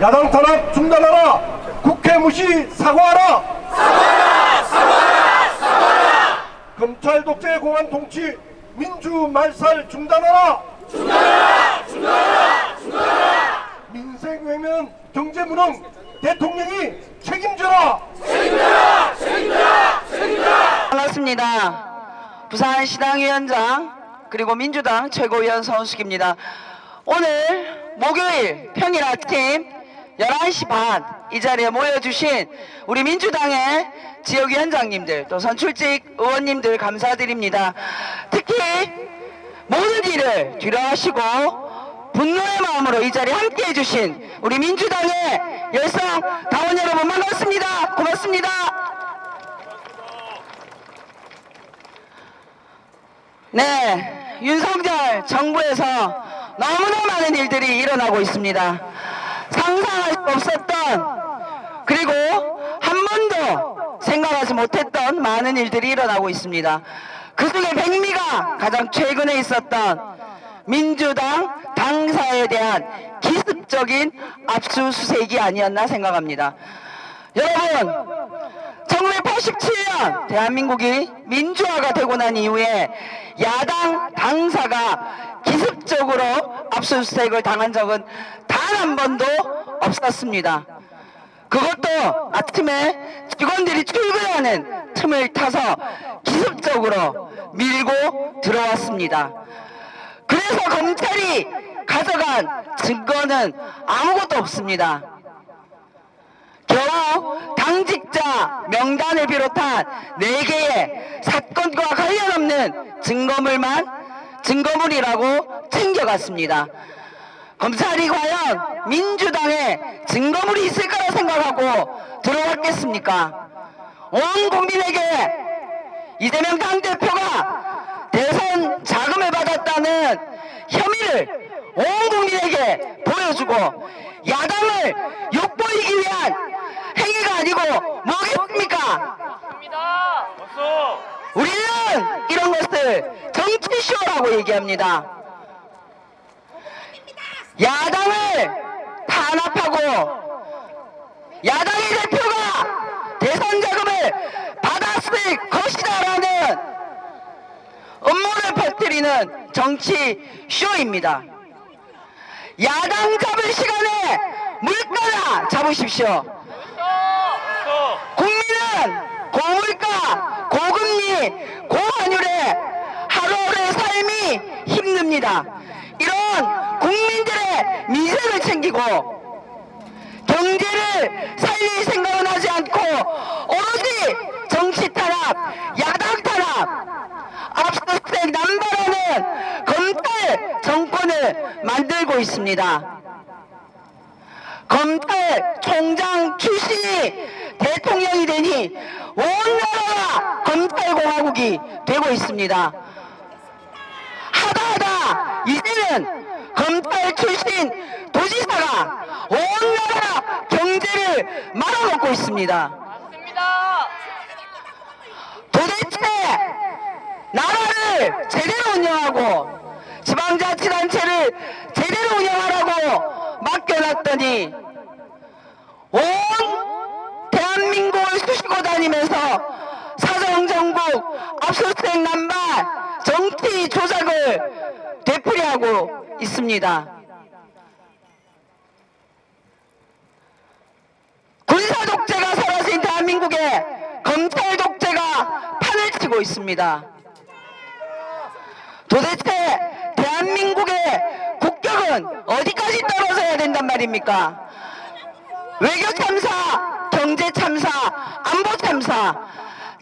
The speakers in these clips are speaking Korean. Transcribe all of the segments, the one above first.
야당 탄압 중단하라. 국회 무시 사과하라. 사과하라 사과하라 사과하라. 검찰 독재 공안 통치 민주 말살 중단하라. 중단하라 중단하라 중단하라. 민생 외면 경제 무능 대통령이 책임져라. 반갑습니다. 부산 시당 위원장 그리고 민주당 최고위원 서은숙입니다. 오늘 목요일 평일 아침 11시 반 이 자리에 모여주신 우리 민주당의 지역위원장님들 또 선출직 의원님들 감사드립니다. 특히 모든 일을 뒤로하시고 분노의 마음으로 이 자리에 함께 해 주신 우리 민주당의 열성 당원 여러분 반갑습니다. 고맙습니다. 네, 윤석열 정부에서 너무나 많은 일들이 일어나고 있습니다. 상상할 수 없었던 그리고 한 번도 생각하지 못했던 많은 일들이 일어나고 있습니다. 그 중에 백미가 가장 최근에 있었던 민주당 당사에 대한 기습적인 압수수색이 아니었나 생각합니다. 여러분, 1987년 대한민국이 민주화가 되고 난 이후에 야당 당사가 기습적으로 압수수색을 당한 적은 단 한 번도 없었습니다. 그것도 아침에 직원들이 출근하는 틈을 타서 기습적으로 밀고 들어왔습니다. 그래서 검찰이 가져간 증거는 아무것도 없습니다. 당직자 명단을 비롯한 네개의 사건과 관련 없는 증거물만 증거물이라고 챙겨갔습니다. 검찰이 과연 민주당에 증거물이 있을 거라 생각하고 들어왔겠습니까? 온 국민에게 이재명 당대표가 대선 자금을 받았다는 혐의를 온 국민에게 보여주고 야당을 행위 가 아니고 뭐겠습니까? 우리는 이런 것을 정치쇼라고 얘기합니다. 야당을 탄압하고 야당의 대표가 대선 자금을 받았을 것이다라는 음모를 퍼뜨리는 정치 쇼입니다. 야당 잡을 시간에 물가나 잡으십시오. 국민은 고물가, 고환율에 하루하루의 삶이 힘듭니다. 이런 국민들의 미래를 챙기고 경제를 살릴 생각은 하지 않고 오로지 정치 탄압, 야당 탄압, 압수수색 남발하는 검찰 정권을 만들고 있습니다. 검찰 총장 출신이 대통령이 되니 온 검찰공화국이 되고 있습니다. 하다 하다 이제는 검찰 출신 도지사가 온 나라 경제를 말아먹고 있습니다. 도대체 나라를 제대로 운영하고 지방자치단체를 제대로 운영하라고 맡겨놨더니 온 대한민국을 쑤시고 다니면서 사정정국 압수수색 남발 정치 조작을 되풀이하고 있습니다. 군사 독재가 사라진 대한민국에 검찰 독재가 판을 치고 있습니다. 도대체 대한민국의 국격은 어디까지 떨어져야 된단 말입니까? 외교 참사, 경제 참사, 안보 참사,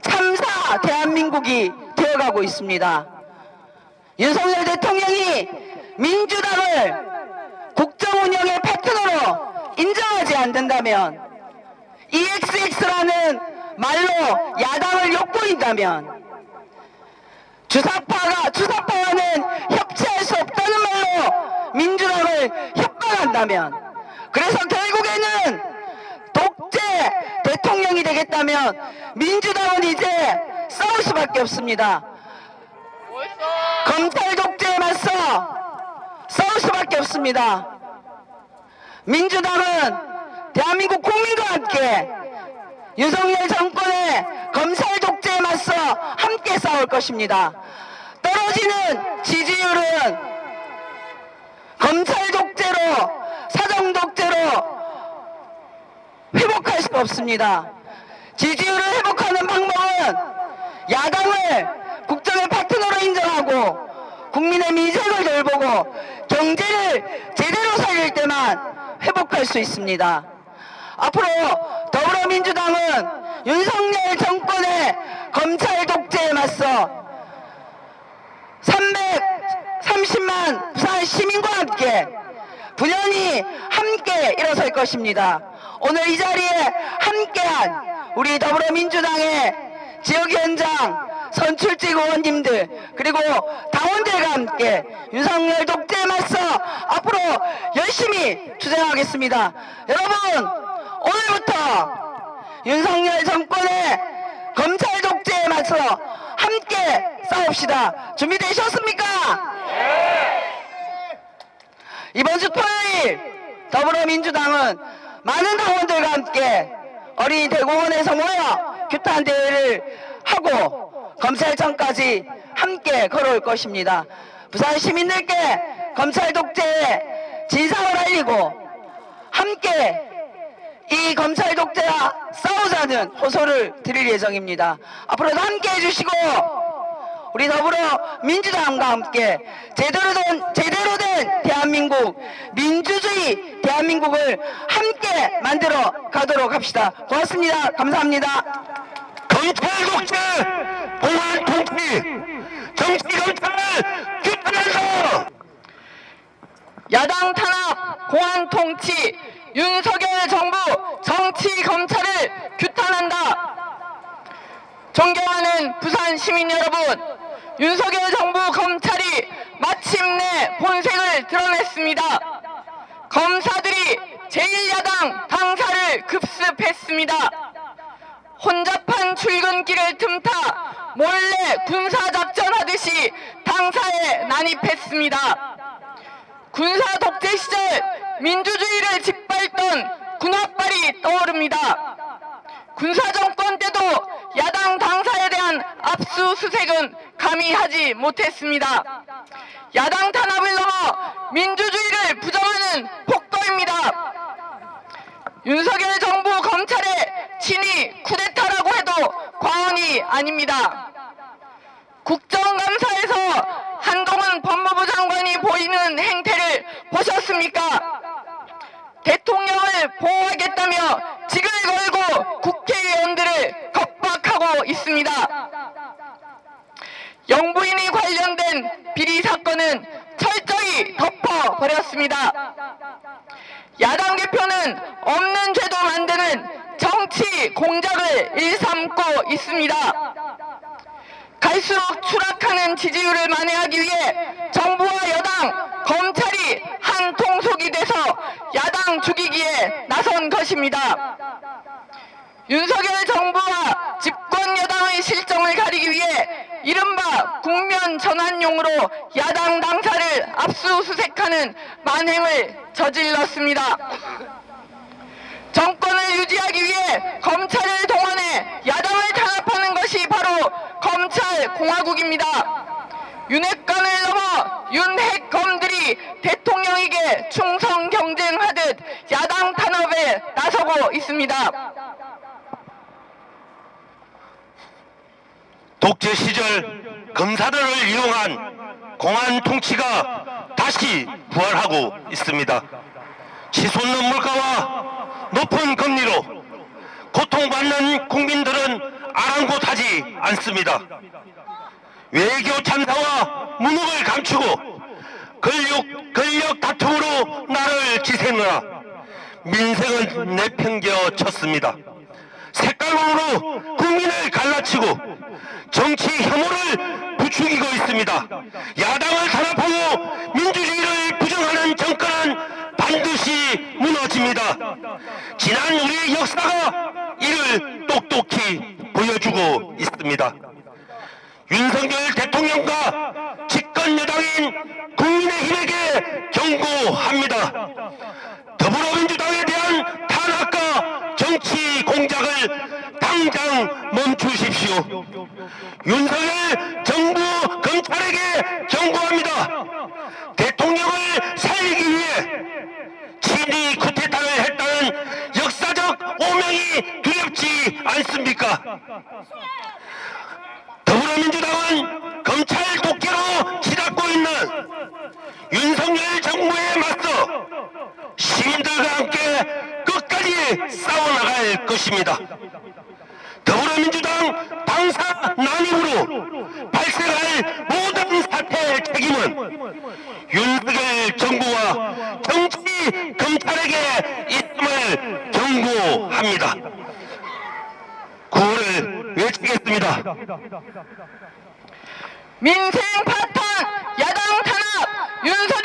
참사 대한민국이 되어가고 있습니다. 윤석열 대통령이 민주당을 국정 운영의 파트너로 인정하지 않는다면 EXX라는 말로 야당을 욕보인다면 주사파가 주사파와는 협치할 수 없다는 말로 민주당을 협박한다면 그래서 결국에는 독재 대통령이 되겠다면 민주당은 이제 싸울 수밖에 없습니다. 검찰 독재에 맞서 싸울 수밖에 없습니다. 민주당은 대한민국 국민과 함께 윤석열 정권의 검찰 독재에 맞서 함께 싸울 것입니다. 떨어지는 지지율은 검찰 독재로 사정 독재로 회복할 수 없습니다. 지지율을 회복하는 방법은 야당을 국정의 파트너로 인정하고 국민의 민생을 돌보고 경제를 제대로 살릴 때만 회복할 수 있습니다. 앞으로 더불어민주당은 윤석열 정권의 검찰 독재에 맞서 330만 부산 시민과 함께 부연히 함께 일어설 것입니다. 오늘 이 자리에 함께한 우리 더불어민주당의 지역 현장 선출직 의원님들 그리고 당원들과 함께 윤석열 독재에 맞서 앞으로 열심히 투쟁하겠습니다. 여러분 오늘부터 윤석열 정권의 검찰 독재에 맞서 함께 싸웁시다. 준비되셨습니까? 이번 주 토요일 더불어민주당은 많은 당원들과 함께 어린이 대공원에서 모여 규탄 대회를 하고 검찰청까지 함께 걸어올 것입니다. 부산 시민들께 검찰 독재의 진상을 알리고 함께 이 검찰 독재와 싸우자는 호소를 드릴 예정입니다. 앞으로도 함께 해주시고 우리 더불어 민주당과 함께 제대로 된 제대로 된 대한민국 민주주의 대한민국을 함께 만들어 가도록 합시다. 고맙습니다. 감사합니다. 검찰 독재, 공안 통치, 정치 검찰을 규탄한다. 야당 탄압, 공안 통치, 윤석열 정부 정치 검찰을 규탄한다. 존경하는 부산 시민 여러분, 윤석열 정부 검찰이 마침내 본색을 드러냈습니다. 검사들이 제1야당 당사를 급습했습니다. 혼잡한 출근길을 틈타 몰래 군사작전하듯이 당사에 난입했습니다. 군사 독재 시절 민주주의를 짓밟던 군합발이 떠오릅니다. 군사 정권 때도 야당 대한 압수수색은 감히 하지 못했습니다. 야당 탄압을 넘어 민주주의를 부정하는 폭도입니다. 윤석열 정부 검찰의 친위 쿠데타라고 해도 과언이 아닙니다. 국정감사에서 한동훈 법무부 장관이 보이는 행태를 보셨습니까? 대통령을 보호하겠다며 직을 걸고 국회의원들을 겁박하고 있습니다. 영부인이 관련된 비리 사건은 철저히 덮어버렸습니다. 야당 대표는 없는 죄도 만드는 정치 공작을 일삼고 있습니다. 갈수록 추락하는 지지율을 만회하기 위해 정부와 여당, 검찰이 한 통속이 돼서 야당 죽이기에 나선 것입니다. 윤석열 정부와 집권 여당의 실정을 가리기 위해 이른바 국면 전환용으로 야당 당사를 압수수색하는 만행을 저질렀습니다. 정권을 유지하기 위해 검찰을 동원해 야당을 탄압하는 것이 바로 검찰 공화국입니다. 윤핵관을 넘어 윤핵검들이 대통령에게 충성 경쟁하듯 야당 탄압에 나서고 있습니다. 독재 시절 검사들을 이용한 공안 통치가 다시 부활하고 있습니다. 치솟는 물가와 높은 금리로 고통받는 국민들은 아랑곳하지 않습니다. 외교 참사와 무능을 감추고 권력, 권력 다툼으로 나를 지새느라 민생은 내팽겨쳤습니다. 색깔론으로 국민을 갈라치고 정치 혐오를 부추기고 있습니다. 야당을 탄압하고 민주주의를 부정하는 정권은 반드시 무너집니다. 지난 우리의 역사가 이를 똑똑히 보여주고 있습니다. 윤석열 대통령과 집권 여당인 국민의힘에게 경고합니다. 더불어민주당 당장 멈추십시오. 윤석열 정부 검찰에게 경고합니다. 대통령을 살리기 위해 친이 쿠데타를 했다는 역사적 오명이 두렵지 않습니까? 더불어민주당은 검찰 독재로 치닫고 있는 윤석열 정부에 맞서 시민들과 함께 끝까지 싸워나갈 것입니다. 더불어민주당 당사 난입으로 발생할 모든 사태의 책임은 윤석열 정부와 정치 검찰에게 있음을 경고합니다. 구호를 외치겠습니다. 민생 파탄, 야당 탄압, 윤석